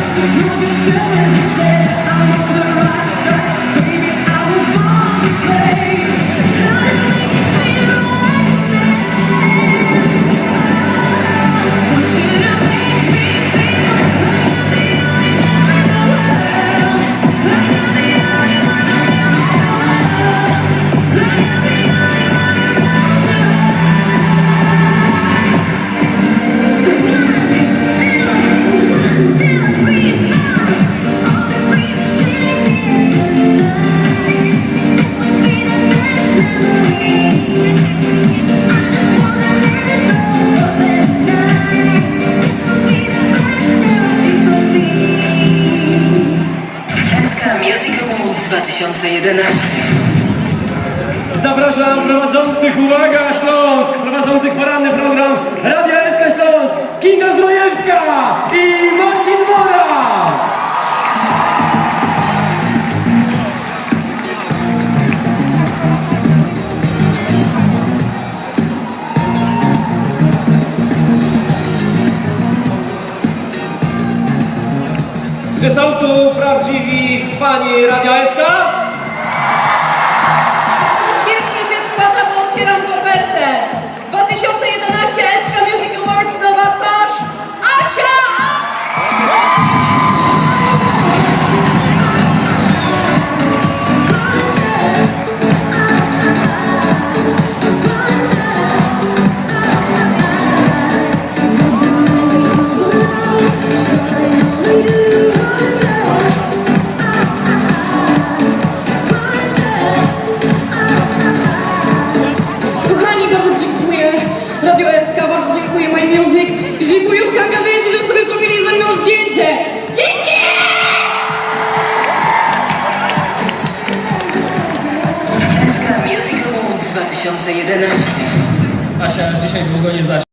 You can still 2011. Zapraszam prowadzących, uwaga, Śląsk! Czy są tu prawdziwi fani Radia SK? Świetnie się składa, bo otwieram kopertę. 2011 dziękuję Skanga Wiedzie, że sobie zrobili ze mną zdjęcie. Dzięki! Music Awards 2011. Asia, aż dzisiaj długo nie zaś.